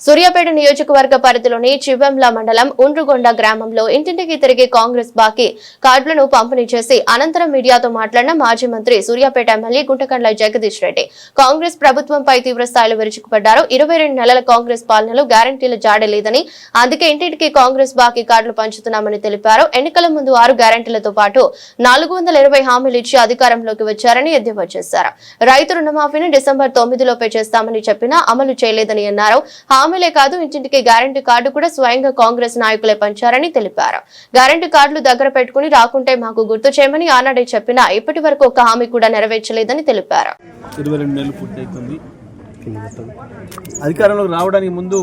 సూర్యాపేట నియోజకవర్గ పరిధిలోని చివెంల మండలం ఉండ్రుగొండ గ్రామంలో ఇంటింటికి తిరిగి కాంగ్రెస్ బాకీ కార్డులను పంపిణీ చేసి అనంతరం మీడియాతో మాట్లాడిన మాజీ మంత్రి సూర్యాపేట ఎమ్మెల్యే గుంటకండ్ల జగదీష్ రెడ్డి. కాంగ్రెస్ ప్రభుత్వంపై తీవ్ర స్థాయిలో విరుచుకుపడ్డారు. ఇరవై రెండు నెలల కాంగ్రెస్ పాలనలో గ్యారంటీలు జాడలేదని అందుకే ఇంటింటికి కాంగ్రెస్ బాకీ కార్డులు పంచుతున్నామని తెలిపారు. ఎన్నికల ముందు ఆరు గ్యారంటీలతో పాటు నాలుగు వందల ఇరవై హామీలు ఇచ్చి అధికారంలోకి వచ్చారని ఎద్దేవా చేశారు. రైతు రుణమాఫీని డిసెంబర్ తొమ్మిదిలోపే చేస్తామని చెప్పినా అమలు చేయలేదని అన్నారు. హామీలే కాదు ఇంటింటికి గ్యారంటీ కార్డు కూడా స్వయంగా కాంగ్రెస్ నాయకులే పంచారని తెలిపారు. గ్యారంటీ కార్డులు దగ్గర పెట్టుకుని రాకుంటే మాకు గుర్తు చేయమని ఆనాడే చెప్పినా ఇప్పటి వరకు ఒక హామీ కూడా నెరవేర్చలేదని తెలిపారు. అధికారంలోకి రావడానికి ముందు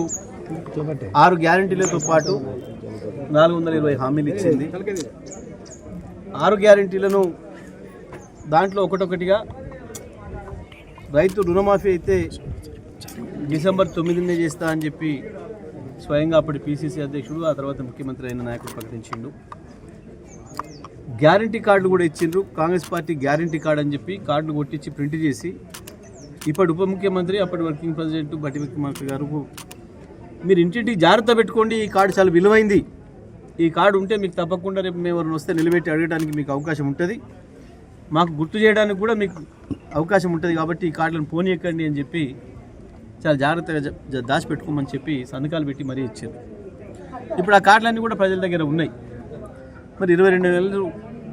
ఆరు గ్యారంటీలతో పాటు నాలుగు వందల ఇరవై హామీలు ఇచ్చింది. ఆరు గ్యారంటీలను దాంట్లో ఒకటొకటిగా రైతు రుణమాఫీ అయితే డిసెంబర్ తొమ్మిదినే చేస్తా అని చెప్పి స్వయంగా అప్పటి పీసీసీ అధ్యక్షుడు ఆ తర్వాత ముఖ్యమంత్రి అయిన నాయకుడు ప్రకటించిండు. గ్యారంటీ కార్డులు కూడా ఇచ్చిండ్రు. కాంగ్రెస్ పార్టీ గ్యారంటీ కార్డు అని చెప్పి కార్డులు కొట్టించి ప్రింట్ చేసి ఇప్పటి ఉప ముఖ్యమంత్రి అప్పటి వర్కింగ్ ప్రెసిడెంట్ బట్టి విక్రమార్క గారు మీరు ఇంటింటికి జాగ్రత్త పెట్టుకోండి ఈ కార్డు చాలా విలువైంది. ఈ కార్డు ఉంటే మీకు తప్పకుండా రేపు మేము ఎవరిని వస్తే నిలబెట్టి అడగడానికి మీకు అవకాశం ఉంటుంది. మాకు గుర్తు చేయడానికి కూడా మీకు అవకాశం ఉంటుంది కాబట్టి ఈ కార్డులను పోనీయకండి అని చెప్పి చాలా జాగ్రత్తగా జ- దాచిపెట్టుకోమని చెప్పి సంతకాలు పెట్టి మరీ ఇచ్చారు. ఇప్పుడు ఆ కార్డులన్నీ కూడా ప్రజల దగ్గర ఉన్నాయి. మరి ఇరవై రెండు నెలలు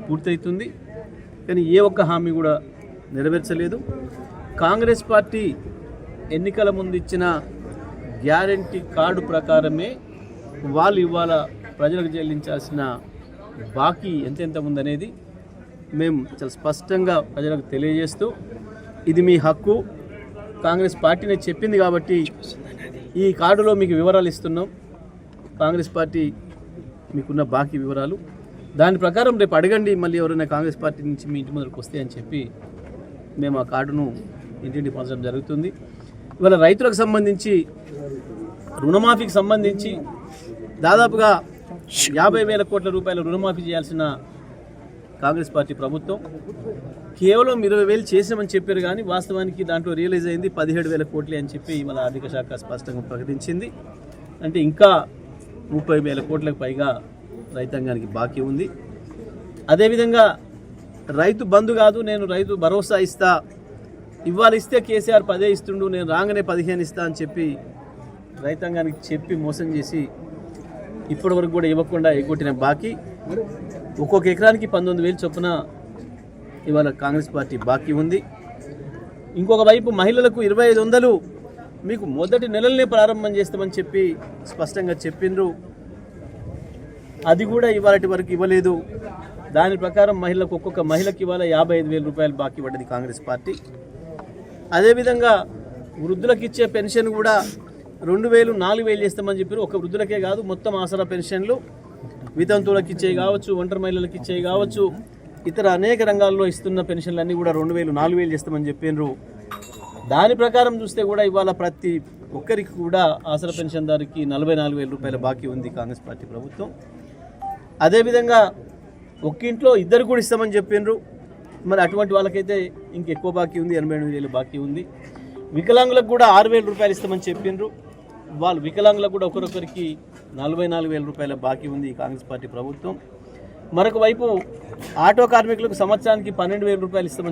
పూర్తవుతుంది కానీ ఏ ఒక్క హామీ కూడా నెరవేర్చలేదు. కాంగ్రెస్ పార్టీ ఎన్నికల ముందు ఇచ్చిన గ్యారంటీ కార్డు ప్రకారమే వాళ్ళు ఇవాళ ప్రజలకు చెల్లించాల్సిన బాకీ ఎంతెంత ఉందనేది మేము చాలా స్పష్టంగా ప్రజలకు తెలియజేస్తూ ఇది మీ హక్కు. కాంగ్రెస్ పార్టీనే చెప్పింది కాబట్టి ఈ కార్డులో మీకు వివరాలు ఇస్తున్నాం. కాంగ్రెస్ పార్టీ మీకున్న బాకీ వివరాలు. దాని ప్రకారం రేపు అడగండి మళ్ళీ ఎవరైనా కాంగ్రెస్ పార్టీ నుంచి మీ ఇంటి ముందరకు వస్తే అని చెప్పి మేము ఆ కార్డును ఇంటింటి పంచడం జరుగుతుంది. ఇవాళ రైతులకు సంబంధించి రుణమాఫీకి సంబంధించి దాదాపుగా యాభై వేల కోట్ల రూపాయల రుణమాఫీ చేయాల్సిన కాంగ్రెస్ పార్టీ ప్రభుత్వం. కేవలం ఇరవై వేలు చేసామని చెప్పారు కానీ వాస్తవానికి దాంట్లో రియలైజ్ అయింది పదిహేడు వేల కోట్లే అని చెప్పి మన ఆర్థిక శాఖ స్పష్టంగా ప్రకటించింది. అంటే ఇంకా ముప్పై వేల కోట్లకు పైగా రైతాంగానికి బాకీ ఉంది. అదేవిధంగా రైతు బంధు కాదు నేను రైతు భరోసా ఇస్తా ఇవాళ ఇస్తే కేసీఆర్ పదే ఇస్తుండు నేను రాగానే పదిహేను ఇస్తా అని చెప్పి రైతాంగానికి చెప్పి మోసం చేసి ఇప్పటి వరకు కూడా ఇవ్వకుండా ఎగ్గొట్టిన బాకీ. ఒక్కొక్క ఎకరానికి పంతొమ్మిది వేలు చొప్పున ఇవాళ కాంగ్రెస్ పార్టీ బాకీ ఉంది. ఇంకొక వైపు మహిళలకు ఇరవై ఐదు వందలు మీకు మొదటి నెలలనే ప్రారంభం చేస్తామని చెప్పి స్పష్టంగా చెప్పిండ్రు. అది కూడా ఇవాళటి వరకు ఇవ్వలేదు. దాని ప్రకారం మహిళలకు ఒక్కొక్క మహిళకి ఇవాళ యాభై ఐదు వేల రూపాయలు బాకీ పడ్డది కాంగ్రెస్ పార్టీ. అదేవిధంగా వృద్ధులకు ఇచ్చే పెన్షన్ కూడా రెండు వేలు నాలుగు వేలు చేస్తామని చెప్పారు ఒక వృద్ధులకే కాదు మొత్తం ఆసరా పెన్షన్లు. వితంతువులకు ఇచ్చే కావచ్చు ఒంటరి మహిళలకు ఇచ్చే కావచ్చు ఇతర అనేక రంగాల్లో ఇస్తున్న పెన్షన్లు అన్నీ కూడా రెండు వేలు నాలుగు వేలు చేస్తామని చెప్పినారు దాని ప్రకారం చూస్తే కూడా ఇవాళ ప్రతి ఒక్కరికి కూడా ఆసరా పెన్షన్దారికి నలభై నాలుగు వేల రూపాయల బాకీ ఉంది కాంగ్రెస్ పార్టీ ప్రభుత్వం. అదేవిధంగా ఒక్కింట్లో ఇద్దరు కూడా ఇస్తామని చెప్పిండ్రు మరి అటువంటి వాళ్ళకైతే ఇంకెక్కువ బాకీ ఉంది ఎనభై ఎనిమిది వేలు బాకీ ఉంది. వికలాంగులకు కూడా ఆరు వేల రూపాయలు ఇస్తామని చెప్పిండ్రు వాళ్ళు వికలాంగులకు కూడా ఒకరొకరికి నలభై నాలుగు వేల రూపాయల బాకీ ఉంది ఈ కాంగ్రెస్ పార్టీ ప్రభుత్వం. మరొక వైపు ఆటో కార్మికులకు సంవత్సరానికి పన్నెండు వేల రూపాయలు ఇస్తామని